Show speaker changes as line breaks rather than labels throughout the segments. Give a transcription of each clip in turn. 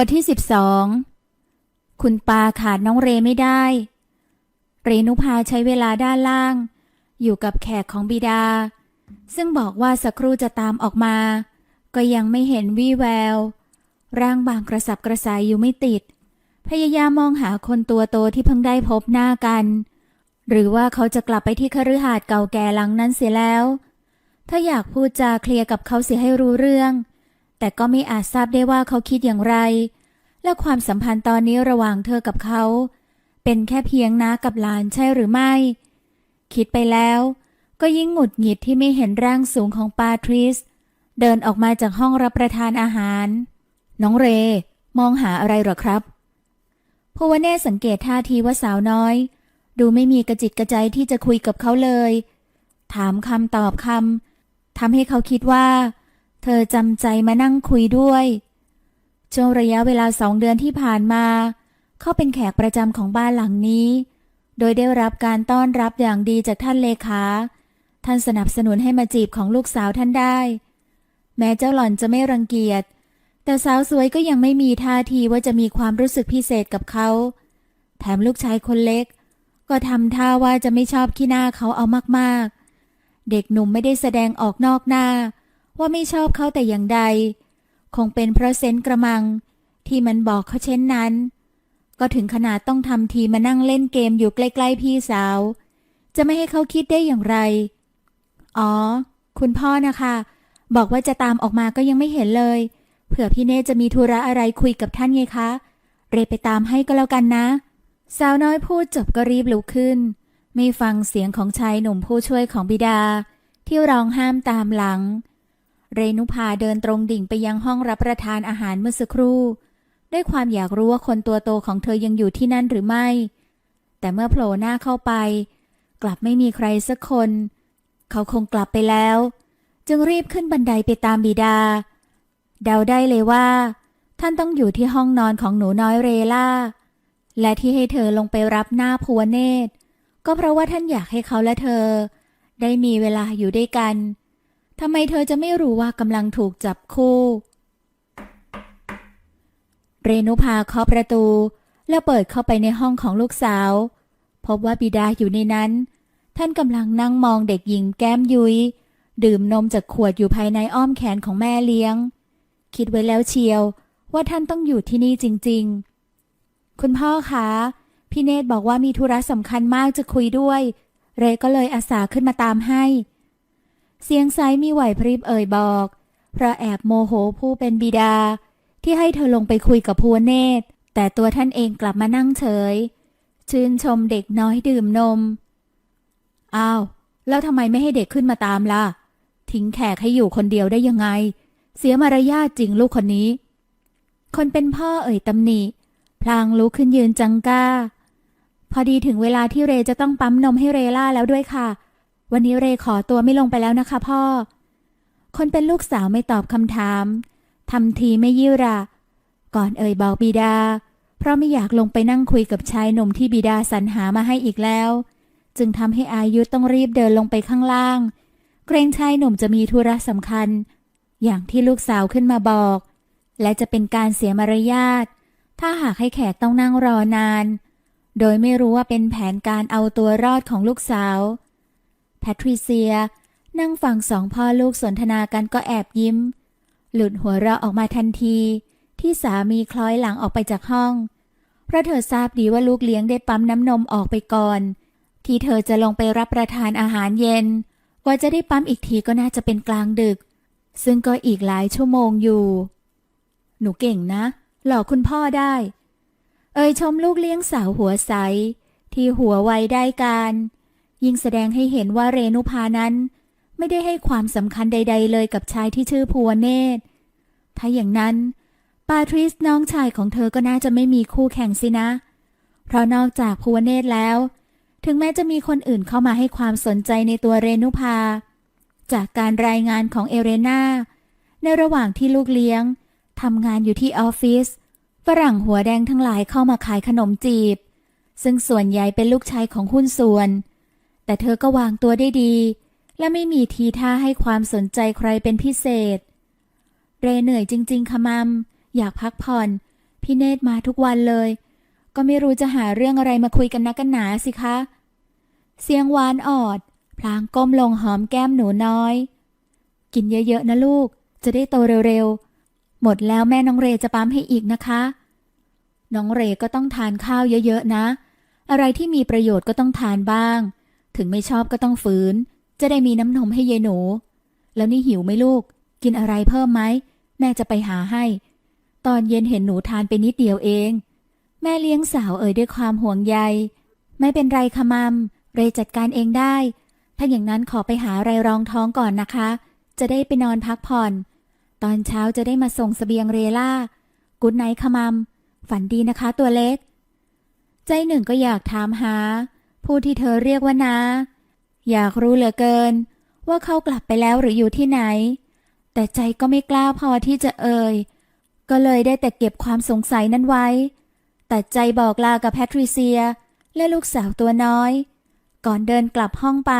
บทที่สิบสองคุณปาขาดน้องเรไม่ได้ เรนุภาใช้เวลาด้านล่าง อยู่กับแขกของบิดา ซึ่งบอกว่าสักครู่จะตามออกมา ก็ยังไม่เห็นวี่แวว ร่างบางกระสับกระส่ายอยู่ไม่ติด พยายามมองหาคนตัวโตที่เพิ่งได้พบหน้ากัน หรือว่าเขาจะกลับไปที่คฤหาสน์เก่าแก่หลังนั้นเสียแล้ว ถ้าอยากพูดจาเคลียร์กับเขาเสียให้รู้เรื่อง แต่ก็ไม่อาจทราบได้ว่าเขาคิดอย่างไร และความสัมพันธ์ตอนนี้ระหว่างเธอกับเขา เป็นแค่เพียงน้ากับหลานใช่หรือไม่ คิดไปแล้ว ก็ยิ่งหงุดหงิดที่ไม่เห็นร่างสูงของปาทริส เดินออกมาจากห้องรับประทานอาหาร น้องเร มองหาอะไรหรอครับพวเน่สังเกตท่าทีว่าสาวน้อย ดูไม่มีกระจิตกระใจที่จะคุยกับเขาเลย ถามคำตอบคำทำให้เขาคิดว่า เธอจำใจมานั่งคุยด้วยช่วงระยะเวลาสองเดือนที่ผ่านมา เขาเป็นแขกประจำของบ้านหลังนี้ โดยได้รับการต้อนรับอย่างดีจากท่านเลขา ท่านสนับสนุนให้มาจีบของลูกสาวท่านได้ แม้เจ้าหล่อนจะไม่รังเกียจ แต่สาวสวยก็ยังไม่มีท่าทีว่าจะมีความรู้สึกพิเศษกับเขา แถมลูกชายคนเล็ก ก็ทำท่าว่าจะไม่ชอบขี้หน้าเขาเอามากๆ เด็กหนุ่มไม่ได้แสดงออกนอกหน้า ว่าไม่ชอบเขาแต่อย่างใด คงเป็นเพราะเซนกระมัง ที่มันบอกเขาเช่นนั้น ก็ถึงขนาดต้องทำทีมานั่งเล่นเกมอยู่ใกล้ๆพี่สาว จะไม่ให้เขาคิดได้อย่างไร อ๋อ คุณพ่อนะคะ บอกว่าจะตามออกมาก็ยังไม่เห็นเลย เผื่อพี่เนจะมีธุระอะไรคุยกับท่านไงคะ เรไปตามให้ก็แล้วกันนะ สาวน้อยพูดจบก็รีบลุกขึ้น ไม่ฟังเสียงของชายหนุ่มผู้ช่วยของบิดา ที่ร้องห้ามตามหลัง เรนุภาเดินตรงดิ่งไปยังห้องรับประทานอาหารเมื่อสักครู่ ด้วยความอยากรู้ว่าคนตัวโตของเธอยังอยู่ที่นั่นหรือไม่ แต่เมื่อโผล่หน้าเข้าไป กลับไม่มีใครสักคน เขาคงกลับไปแล้ว จึงรีบขึ้นบันไดไปตามบิดา เดาได้เลยว่า ท่านต้องอยู่ที่ห้องนอนของหนูน้อยเรล่า และที่ให้เธอลงไปรับหน้าพัวเนตร ก็เพราะว่าท่านอยากให้เขาและเธอ ได้มีเวลาอยู่ด้วยกัน ทำไมเธอจะไม่รู้ว่ากำลังถูกจับคู่ เรนุภาเคาะประตู แล้วเปิดเข้าไปในห้องของลูกสาว พบว่าบิดาอยู่ในนั้น ท่านกำลังนั่งมองเด็กหญิงแก้มยุยดื่มนมจากขวดอยู่ภายในอ้อมแขนของแม่เลี้ยง คิดไว้แล้วเชียวว่าท่านต้องอยู่ที่นี่จริง ๆ คุณพ่อคะ พี่เนตรบอกว่ามีธุระสำคัญมากจะคุยด้วย เรก็เลยอาสาขึ้นมาตามให้ เสียงไซมีไหวพริบเอ่ยบอกเพราะแอบโมโหผู้เป็นบิดา ที่ให้เธอลงไปคุยกับพัวเนตร แต่ตัวท่านเองกลับมานั่งเฉย ชื่นชมเด็กน้อยดื่มนม อ้าว แล้วทำไมไม่ให้เด็กขึ้นมาตามล่ะ ทิ้งแขกให้อยู่คนเดียวได้ยังไง เสียมารยาทจริงลูกคนนี้ คนเป็นพ่อเอ่ยตำหนิ พลางลุกขึ้นยืนจังก้า พอดีถึงเวลาที่เรจะต้องปั๊มนมให้เรล่าแล้วด้วยค่ะ วันนี้เรขอตัวไม่ลงไปแล้วนะคะพ่อ คนเป็นลูกสาวไม่ตอบคำถามทำทีไม่ยิ้วระก่อนเอ่ยบอกบิดา เพราะไม่อยากลงไปนั่งคุยกับชายหนุ่มที่บิดาสรรหามาให้อีกแล้ว จึงทำให้อายุต้องรีบเดินลงไปข้างล่าง เกรงชายหนุ่มจะมีธุระสำคัญ อย่างที่ลูกสาวขึ้นมาบอก และจะเป็นการเสียมารยาท ถ้าหากให้แขกต้องนั่งรอนาน โดยไม่รู้ว่าเป็นแผนการเอาตัวรอดของลูกสาว แพทริเซีย นั่งฟังสองพ่อลูกสนทนากันก็แอบยิ้ม หลุดหัวเราะออกมาทันที ที่สามีคล้อยหลังออกไปจากห้อง เพราะเธอทราบดีว่าลูกเลี้ยงได้ปั๊มน้ำนมออกไปก่อน ที่เธอจะลงไปรับประทานอาหารเย็นกว่าจะได้ปั๊มอีกทีก็น่าจะเป็นกลางดึก ซึ่งก็อีกหลายชั่วโมงอยู่ หนูเก่งนะ หลอกคุณพ่อได้ เอ่ยชมลูกเลี้ยงสาวหัวใสที่หัวไวได้การ ยิ่งแสดงให้เห็นว่าเรนุพานั้น ไม่ได้ให้ความสำคัญใด ๆ เลยกับชายที่ชื่อพัวเนตถ้าอย่างนั้น ปาทริสน้องชายของเธอก็น่าจะไม่มีคู่แข่งสินะ เพราะนอกจากพัวเนตแล้ว ถึงแม้จะมีคนอื่นเข้ามาให้ความสนใจในตัวเรนุภา จากการรายงานของเอเรนาในระหว่างที่ลูกเลี้ยงทำงานอยู่ที่ออฟฟิศฝรั่งหัวแดงทั้งหลายเข้ามาขายขนมจีบ ซึ่งส่วนใหญ่เป็นลูกชายของหุ้นส่วน แต่เธอก็วางตัวได้ดี และไม่มีทีท่าให้ความสนใจใครเป็นพิเศษ เรเหนื่อยจริง ๆค่ะมัม อยากพักผ่อน พี่เนตรมาทุกวันเลย ก็ไม่รู้จะหาเรื่องอะไรมาคุยกันนักกันหนาสิคะ เสียงหวานออด พลางก้มลงหอมแก้มหนูน้อย กินเยอะๆนะลูก จะได้โตเร็วๆ หมดแล้วแม่น้องเรจะปั๊มให้อีกนะคะ น้องเรก็ต้องทานข้าวเยอะๆนะ อะไรที่มีประโยชน์ก็ต้องทานบ้าง ถึงไม่ชอบก็ต้องฝืน จะได้มีน้ำนมให้เยายหนู แล้วนี่หิวไหมลูก กินอะไรเพิ่มไหม แม่จะไปหาให้ ตอนเย็นเห็นหนูทานไปนิดเดียวเอง แม่เลี้ยงสาวเอ่ยด้วยความห่วงใย ไม่เป็นไรคะมัม เรจัดการเองได้ ถ้าอย่างนั้นขอไปหาอะไรรองท้องก่อนนะคะ จะได้ไปนอนพักผ่อน ตอนเช้าจะได้มาส่งสเสบียงเรล่า กุดไนท์คะมัม ฝันดีนะคะตัวเล็ก ใจหนึ่งก็อยากถามหา ผู้ที่เธอเรียกว่านาอยากรู้เหลือเกิน ว่าเขากลับไปแล้วหรืออยู่ที่ไหน แต่ใจก็ไม่กล้าพอที่จะเอ่ย ก็เลยได้แต่เก็บความสงสัยนั้นไว้แต่ใจบอกลากับแพทริเซีย และลูกสาวตัวน้อย ก่อนเดินกลับห้องไป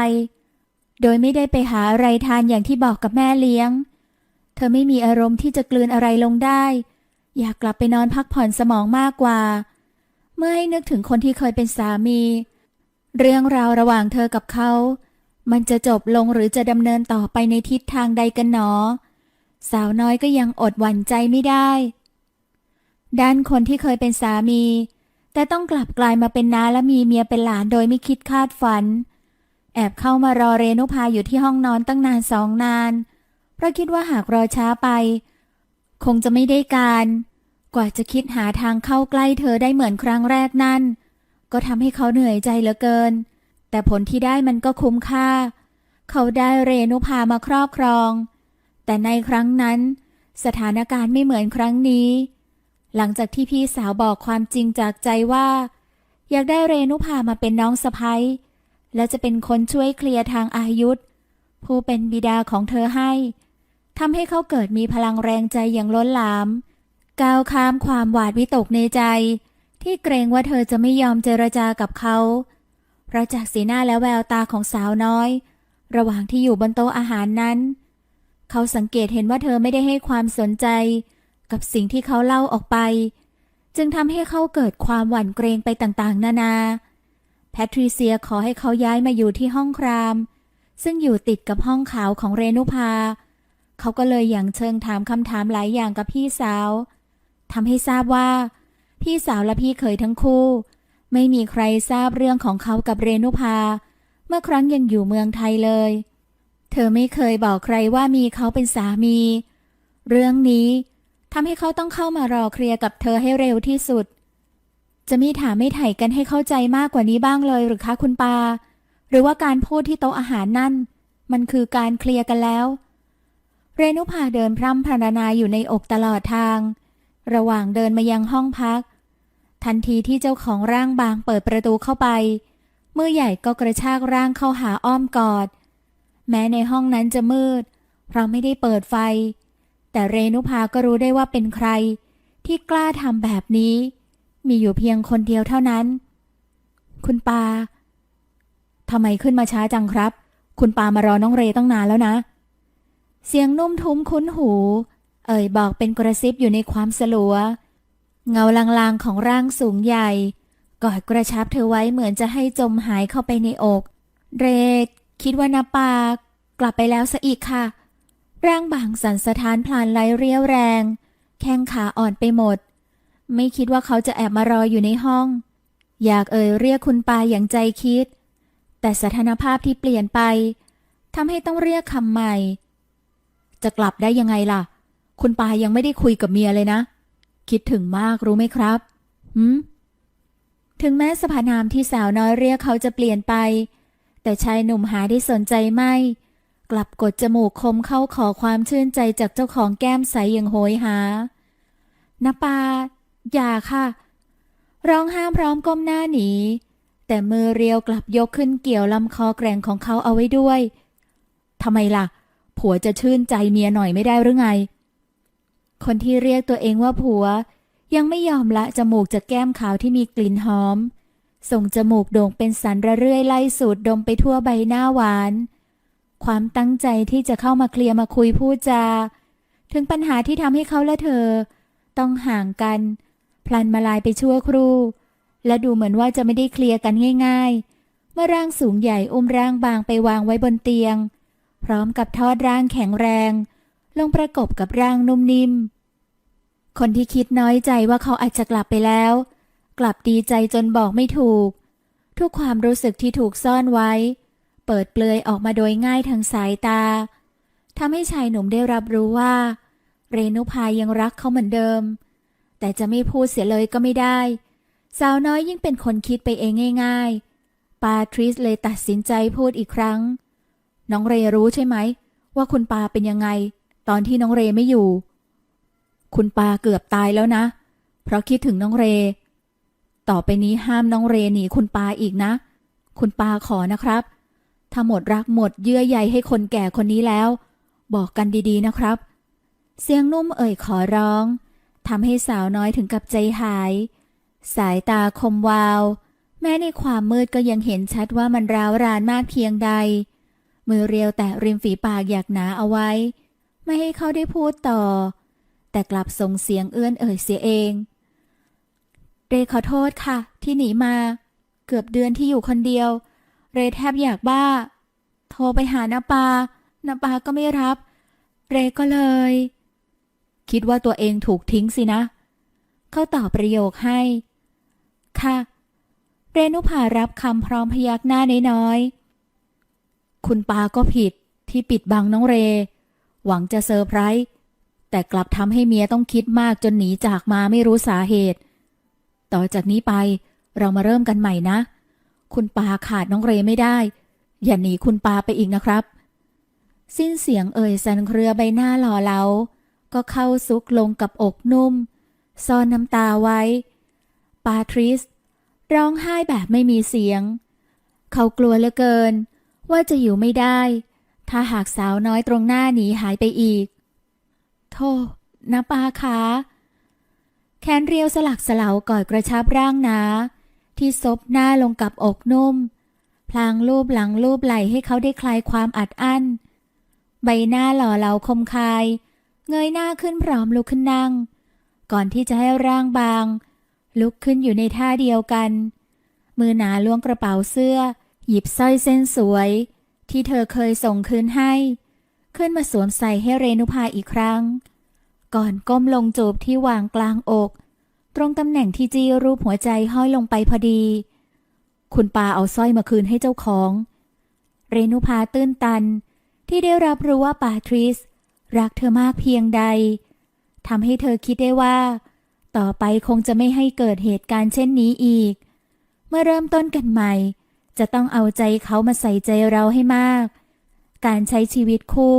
โดยไม่ได้ไปหาอะไรทานอย่างที่บอกกับแม่เลี้ยง เธอไม่มีอารมณ์ที่จะกลืนอะไรลงได้ อยากกลับไปนอนพักผ่อนสมองมากกว่า เมื่อให้นึกถึงคนที่เคยเป็นสามีเเรื่องราวระหว่างเธอกับเขา มันจะจบลงหรือจะดำเนินต่อไปในทิศทางใดกันหนอ สาวน้อยก็ยังอดหวั่นใจไม่ได้ ด้านคนที่เคยเป็นสามี แต่ต้องกลับกลายมาเป็นน้าและมีเมียเป็นหลานโดยไม่คิดคาดฝัน แอบเข้ามารอเรนุพาอยู่ที่ห้องนอนตั้งนานสองนาน เพราะคิดว่าหากรอช้าไป คงจะไม่ได้การ กว่าจะคิดหาทางเข้าใกล้เธอได้เหมือนครั้งแรกนั่น ก็ทำให้เขาเหนื่อยใจเหลือเกิน แต่ผลที่ได้มันก็คุ้มค่า เขาได้เรนุพามาครอบครอง แต่ในครั้งนั้น สถานการณ์ไม่เหมือนครั้งนี้ หลังจากที่พี่สาวบอกความจริงจากใจว่า อยากได้เรนุพามาเป็นน้องสะพ้ยและจะเป็นคนช่วยเคลียร์ทางอายุธผู้เป็นบิดาของเธอให้ทำให้เขาเกิดมีพลังแรงใจอย่างล้นหลาม ก้าวข้ามความหวาดวิตกในใจ ที่เกรงว่าเธอจะไม่ยอมเจรจากับเขา เพราะจากสีหน้าและแววตาของสาวน้อย ระหว่างที่อยู่บนโต๊ะอาหารนั้น เขาสังเกตเห็นว่าเธอไม่ได้ให้ความสนใจ กับสิ่งที่เขาเล่าออกไป จึงทำให้เขาเกิดความหวั่นเกรงไปต่างๆ นานา แพทริเซียขอให้เขาย้ายมาอยู่ที่ห้องคราม ซึ่งอยู่ติดกับห้องขาวของเรนุภา เขาก็เลยอย่างเชิงถามคำถามหลายอย่างกับพี่สาวทำให้ทราบว่า พี่สาวและพี่เคยทั้งคู่ ไม่มีใครทราบเรื่องของเขากับเรนุภา เมื่อครั้งยังอยู่เมืองไทยเลย เธอไม่เคยบอกใครว่ามีเขาเป็นสามี เรื่องนี้ทำให้เขาต้องเข้ามารอเคลียร์กับเธอให้เร็วที่สุด จะมีถามไม่ไถ่กันให้เข้าใจมากกว่านี้บ้างเลยหรือคะคุณปา หรือว่าการพูดที่โต๊ะอาหารนั่น มันคือการเคลียร์กันแล้ว เรนุภาเดินพร่ำพรรณนาอยู่ในอกตลอดทาง ระหว่างเดินมายังห้องพัก ทันทีที่เจ้าของร่างบางเปิดประตูเข้าไป มือใหญ่ก็กระชากร่างเข้าหาอ้อมกอด แม้ในห้องนั้นจะมืด เพราะไม่ได้เปิดไฟ แต่เรนุภาก็รู้ได้ว่าเป็นใคร ที่กล้าทำแบบนี้ มีอยู่เพียงคนเดียวเท่านั้น คุณปาทำไมขึ้นมาช้าจังครับ คุณปามารอน้องเรตั้งนานแล้วนะ เสียงนุ่มทุ้มคุ้นหู เอ่ยบอกเป็นกระซิบอยู่ในความสลัว เงาลางๆของร่างสูงใหญ่กอดกระชับเธอไว้เหมือนจะให้จมหายเข้าไปในอก เรดคิดว่านาปากลับไปแล้วซะอีกค่ะ ร่างบางสันสะท้านพลานไหลเรียวแรง แข้งขาอ่อนไปหมด ไม่คิดว่าเขาจะแอบมารออยู่ในห้อง อยากเอ่ยเรียกคุณปาอย่างใจคิด แต่สถานภาพที่เปลี่ยนไปทำให้ต้องเรียกคำใหม่ จะกลับได้ยังไงล่ะ คุณปายังไม่ได้คุยกับเมียเลยนะ คิดถึงมากรู้ไหมครับหืมถึงแม้สภานามที่สาวน้อยเรียกเขาจะเปลี่ยนไป แต่ชายหนุ่มหาได้สนใจไม่ กลับกดจมูกคมเข้าขอความชื่นใจจากเจ้าของแก้มใสอย่างโหยหานะปา อย่าค่ะ ร้องห้ามพร้อมก้มหน้าหนี แต่มือเรียวกลับยกขึ้นเกี่ยวลำคอแกร่งของเขาเอาไว้ด้วยทำไมล่ะ ผัวจะชื่นใจเมียหน่อยไม่ได้หรือไง คนที่เรียกตัวเองว่าผัว ยังไม่ยอมละจมูกจากแก้มขาวที่มีกลิ่นหอม ส่งจมูกโด่งเป็นสันระเรื่อยไล่สูดดมไปทั่วใบหน้าหวาน ความตั้งใจที่จะเข้ามาเคลียร์มาคุยพูดจา ถึงปัญหาที่ทำให้เขาและเธอ ต้องห่างกันพพลันมาลายไปชั่วครู่ และดูเหมือนว่าจะไม่ได้เคลียร์กันง่าย ๆ เมื่อร่างสูงใหญ่อุ้มร่างบางไปวางไว้บนเตียง พร้อมกับทอดร่างแข็งแรง ลงประกบกับร่างนุ่มนิ่ม คนที่คิดน้อยใจว่าเขาอาจจะกลับไปแล้ว กลับดีใจจนบอกไม่ถูก ทุกความรู้สึกที่ถูกซ่อนไว้ เปิดเปลือยออกมาโดยง่ายทางสายตาทำให้ชายหนุ่มได้รับรู้ว่า เรนุพายังรักเขาเหมือนเดิม แต่จะไม่พูดเสียเลยก็ไม่ได้ สาวน้อยยิ่งเป็นคนคิดไปเองง่าย ๆ ปาทริสเลยตัดสินใจพูดอีกครั้ง น้องเรรู้ใช่ไหม ว่าคุณปาเป็นยังไง ตอนที่น้องเรไม่อยู่ คุณปาเกือบตายแล้วนะ เพราะคิดถึงน้องเร ต่อไปนี้ห้ามน้องเรหนีคุณปาอีกนะ คุณปาขอนะครับ ถ้าหมดรักหมดเยื่อใยให้คนแก่คนนี้แล้ว บอกกันดีๆนะครับ เสียงนุ่มเอ่ยขอร้องทำให้สาวน้อยถึงกับใจหาย สายตาคมวาว แม้ในความมืดก็ยังเห็นชัดว่ามันร้าวรานมากเพียงใด มือเรียวแต่ริมฝีปากอยากหนาเอาไว้ ไม่ให้เขาได้พูดต่อ แต่กลับส่งเสียงเอื้อนเอ่ยเสียเอง เรขอโทษค่ะ ที่หนีมา เกือบเดือนที่อยู่คนเดียว เรแทบอยากบ้า โทรไปหานาปานาปาก็ไม่รับ เรก็เลย คิดว่าตัวเองถูกทิ้งสินะ เขาตอบประโยคให้ ค่ะ เรนุภารับคำพร้อมพยักหน้าน้อยๆคุณปาก็ผิดที่ปิดบังน้องเร หวังจะเซอร์ไพรส์แต่กลับทำให้เมียต้องคิดมากจนหนีจากมาไม่รู้สาเหตุ ต่อจากนี้ไปเรามาเริ่มกันใหม่นะ คุณปาขาดน้องเรไม่ได้ อย่าหนีคุณปาไปอีกนะครับ สิ้นเสียงเอ่ยสันเครือใบหน้าหล่อเหลาก็เข้าซุกลงกับอกนุ่ม ซ่อนน้ำตาไว้ ปาทริส ร้องไห้แบบไม่มีเสียง เขากลัวเหลือเกิน ว่าจะอยู่ไม่ได้ ถ้าหากสาวน้อยตรงหน้าหนีหายไปอีก โธ่นะปาคะแขนเรียวสลักสลาวกอดกระชับร่างหนา ที่ซบหน้าลงกับอกนุ่ม พลางรูปหลังรูปไหลให้เขาได้คลายความอัดอั้น ใบหน้าหล่อเหลาคมคาย เงยหน้าขึ้นพร้อมลุกขึ้นนั่ง ก่อนที่จะให้ร่างบาง ลุกขึ้นอยู่ในท่าเดียวกัน มือหนาล้วงกระเป๋าเสื้อ หยิบสร้อยเส้นสวย ที่เธอเคยส่งคืนให้ ขึ้นมาสวมใส่ให้เรนุภาอีกครั้ง ก่อนก้มลงจูบที่วางกลางอก ตรงตำแหน่งที่จี้รูปหัวใจห้อยลงไปพอดี คุณปาเอาสร้อยมาคืนให้เจ้าของ เรนุภาตื้นตันที่ได้รับรู้ว่าปาทริส รักเธอมากเพียงใดทำให้เธอคิดได้ว่า ต่อไปคงจะไม่ให้เกิดเหตุการณ์เช่นนี้อีก เมื่อเริ่มต้นกันใหม่ จะต้องเอาใจเขามาใส่ใจเราให้มาก การใช้ชีวิตคู่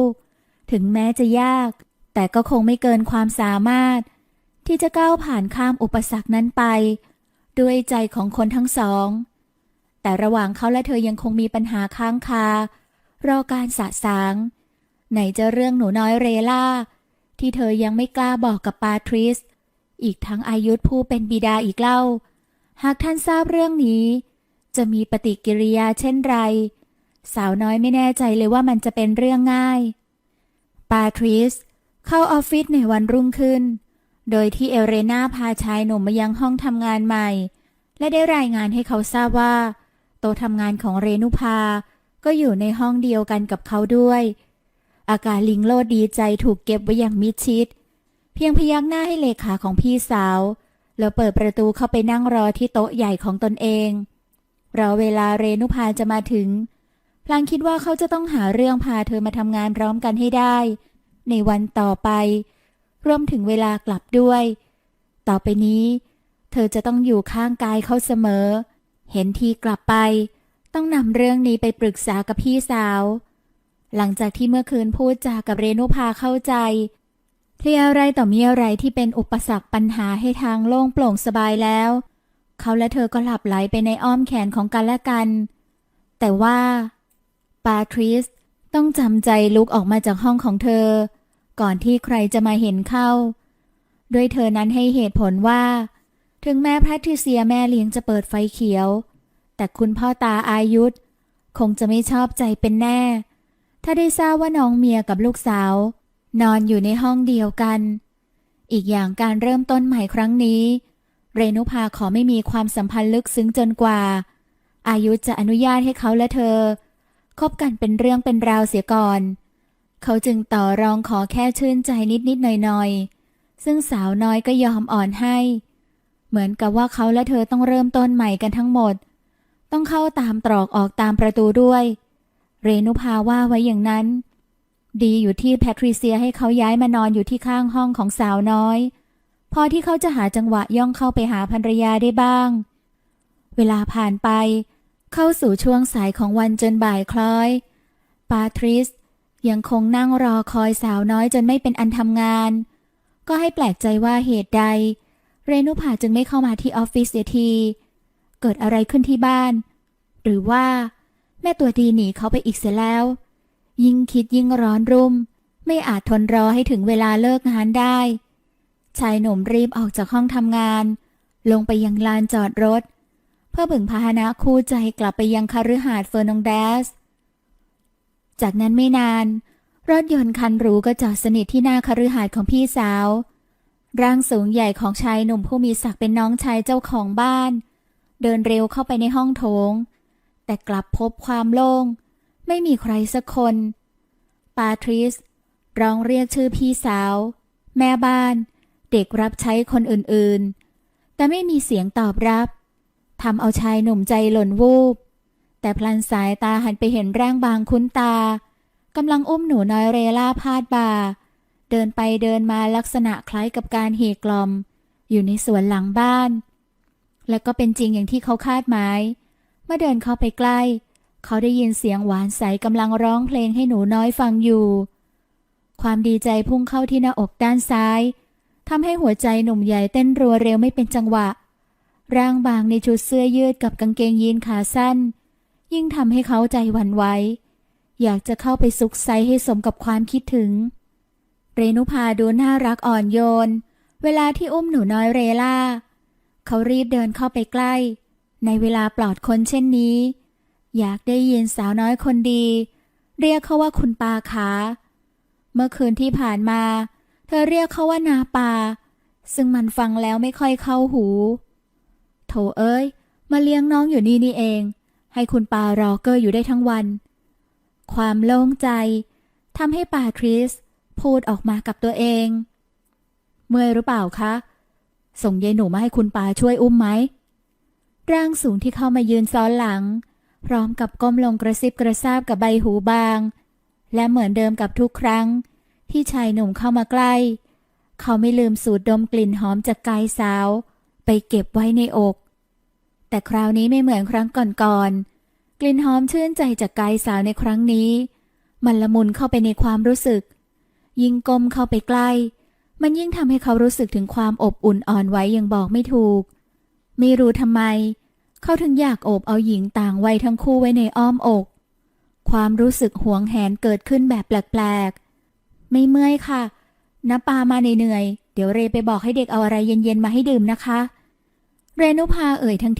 ถึงแม้จะยาก แต่ก็คงไม่เกินความสามารถ ที่จะก้าวผ่านข้ามอุปสรรคนั้นไป ด้วยใจของคนทั้งสอง แต่ระหว่างเขาและเธอยังคงมีปัญหาค้างคารอการสะสาง ไหนจะเรื่องหนูน้อยเรล่า ที่เธอยังไม่กล้าบอกกับปาทริส อีกทั้งอายุผู้เป็นบิดาอีกเล่า หากท่านทราบเรื่องนี้ จะมีปฏิกิริยาเช่นไร สาวน้อยไม่แน่ใจเลยว่ามันจะเป็นเรื่องง่าย ปาทริสเข้าออฟฟิศในวันรุ่งขึ้น โดยที่เอเรนาพาชายหนุ่มมายังห้องทำงานใหม่ และได้รายงานให้เขาทราบว่า โตทำงานของเรนุภา ก็อยู่ในห้องเดียวกันกับเขาด้วย อาการลิงโลดดีใจถูกเก็บไว้อย่างมิดชิด เพียงพยักหน้าให้เลขาของพี่สาวแล้วเปิดประตูเข้าไปนั่งรอที่โต๊ะใหญ่ของตนเอง รอเวลาเรนุภาจะมาถึง พลางคิดว่าเขาจะต้องหาเรื่องพาเธอมาทำงานพร้อมกันให้ได้ ในวันต่อไปรวมถึงเวลากลับด้วย ต่อไปนี้ เธอจะต้องอยู่ข้างกายเขาเสมอ เห็นทีกลับไป ต้องนำเรื่องนี้ไปปรึกษากับพี่สาว หลังจากที่เมื่อคืนพูดจากับเรนุภาเข้าใจเคลียร์อะไรต่อมีอะไรที่เป็นอุปสรรคปัญหาให้ทางโล่งโปร่งสบายแล้ว เขาและเธอก็หลับไหลไปในอ้อมแขนของกันและกัน แต่ว่า ปาทริสต้องจำใจลุกออกมาจากห้องของเธอ ก่อนที่ใครจะมาเห็นเข้า ด้วยเธอนั้นให้เหตุผลว่า ถึงแม้แพทริเซียแม่เลี้ยงจะเปิดไฟเขียว แต่คุณพ่อตาอายุธคงจะไม่ชอบใจเป็นแน่ ถ้าได้ทราบว่าน้องเมียกับลูกสาว นอนอยู่ในห้องเดียวกัน อีกอย่างการเริ่มต้นใหม่ครั้งนี้ เรนุภาขอไม่มีความสัมพันธ์ลึกซึ้งจนกว่า อายุจะอนุญาตให้เขาและเธอ คบกันเป็นเรื่องเป็นราวเสียก่อน เขาจึงต่อรองขอแค่ชื่นใจนิดๆหน่อยๆ ซึ่งสาวน้อยก็ยอมอ่อนให้ เหมือนกับว่าเขาและเธอต้องเริ่มต้นใหม่กันทั้งหมด ต้องเข้าตามตรอกออกตามประตูด้วย เรนุภาว่าไว้อย่างนั้น ดีอยู่ที่แพทริเซียให้เขาย้ายมานอนอยู่ที่ข้างห้องของสาวน้อย พอที่เขาจะหาจังหวะย่องเข้าไปหาภรรยาได้บ้าง เวลาผ่านไป เข้าสู่ช่วงสายของวันจนบ่ายคล้อย ปาทริสยังคงนั่งรอคอยสาวน้อยจนไม่เป็นอันทำงาน ก็ให้แปลกใจว่าเหตุใด เรนุภาจึงไม่เข้ามาที่ออฟฟิศเสียที เกิดอะไรขึ้นที่บ้าน หรือว่า แม่ตัวดีหนีเขาไปอีกเสียแล้ว ยิ่งคิดยิ่งร้อนรุ่ม ไม่อาจทนรอให้ถึงเวลาเลิกงานได้ ชายหนุ่มรีบออกจากห้องทำงาน ลงไปยังลานจอดรถ เพื่อบึงพาหนะคู่ใจกลับไปยังคาฤหาสน์เฟอร์นองแดส จากนั้นไม่นาน รถยนต์คันหรูก็จอดสนิทที่หน้าคาฤหาสน์ของพี่สาว ร่างสูงใหญ่ของชายหนุ่มผู้มีศักดิ์เป็นน้องชายเจ้าของบ้าน เดินเร็วเข้าไปในห้องโถง แต่กลับพบความโล่ง ไม่มีใครสักคน ปาทริสร้องเรียกชื่อพี่สาว แม่บ้าน เด็กรับใช้คนอื่นๆ แต่ไม่มีเสียงตอบรับทำเอาชายหนุ่มใจหล่นวูบ แต่พลันสายตาหันไปเห็นร่างบางคุ้นตากำลังอุ้มหนูน้อยเรล่าพาดบ่าเดินไปเดินมาลักษณะคล้ายกับการเฮกลอม อยู่ในสวนหลังบ้าน และก็เป็นจริงอย่างที่เขาคาดหมายเมื่อเดินเข้าไปใกล้ เขาได้ยินเสียงหวานใสกำลังร้องเพลงให้หนูน้อยฟังอยู่ ความดีใจพุ่งเข้าที่หน้าอกด้านซ้าย ทำให้หัวใจหนุ่มใหญ่เต้นรัวเร็วไม่เป็นจังหวะ ร่างบางในชุดเสื้อยืดกับกางเกงยีนขาสั้น ยิ่งทำให้เขาใจวันไหวอยากจะเข้าไปซุกไซให้สมกับความคิดถึง เรนุภาดูน่ารักอ่อนโยน เวลาที่อุ้มหนูน้อยเรล่า เขารีบเดินเข้าไปใกล้ ในเวลาปลอดคนเช่นนี้ อยากได้ยินสาวน้อยคนดี เรียกเขาว่าคุณปาขา เมื่อคืนที่ผ่านมา เธอเรียกเขาว่านาปา ซึ่งมันฟังแล้วไม่ค่อยเข้าหู โถเอ้ย มาเลี้ยงน้องอยู่นี่นี่เอง ให้คุณปารอเกอร์อยู่ได้ทั้งวัน ความโล่งใจทำให้ปาทริส พูดออกมากับตัวเอง เมื่อยหรือเปล่าคะ ส่งยายหนูมาให้คุณปาช่วยอุ้มไหม ร่างสูงที่เข้ามายืนซ้อนหลัง พร้อมกับก้มลงกระซิบกระซาบกับใบหูบาง และเหมือนเดิมกับทุกครั้ง ที่ชายหนุ่มเข้ามาใกล้ เขาไม่ลืมสูดดมกลิ่นหอมจากกายสาว ไปเก็บไว้ในอก แต่คราวนี้ไม่เหมือนครั้งก่อนๆ กลิ่นหอมชื่นใจจากกายสาวในครั้งนี้ มันละมุนเข้าไปในความรู้สึก ยิ่งก้มเข้าไปใกล้ มันยิ่งทำให้เขารู้สึกถึงความอบอุ่นอ่อนไหวอย่างบอกไม่ถูก ไม่รู้ทำไม เขาถึงอยากโอบเอาหญิงต่างวัยทั้งคู่ไว้ในอ้อมอก ความรู้สึกหวงแหนเกิดขึ้นแบบแปลกๆ ไม่เมื่อยค่ะ น้ำปามาเหนื่อย เดี๋ยวเรไปบอกให้เด็กเอาอะไรเย็นๆมาให้ดื่มนะคะ เรนุภาเอ่ยทั้ง